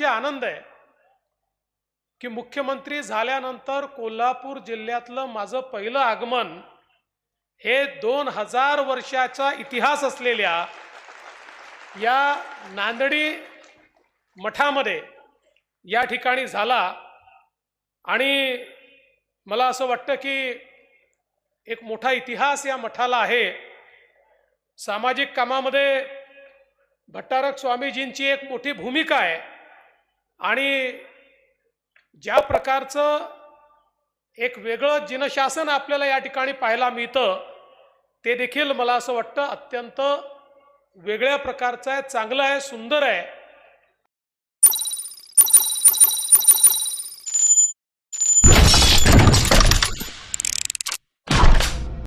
म्हणजे आनंद आहे की मुख्यमंत्री झाल्यानंतर कोल्हापूर जिल्ह्यातलं माझं पहिलं आगमन हे दोन हजार वर्षाचा इतिहास असलेल्या या नांदडी मठामध्ये या ठिकाणी झाला. आणि मला असं वाटतं की एक मोठा इतिहास या मठाला आहे. सामाजिक कामामध्ये भट्टारक स्वामीजींची एक मोठी भूमिका आहे. आणि ज्या प्रकारचं एक वेगळं जिनशासन आपल्याला या ठिकाणी पाहायला मिळतं ते देखील मला असं वाटतं अत्यंत वेगळ्या प्रकारचं आहे चांगलं आहे सुंदर आहे.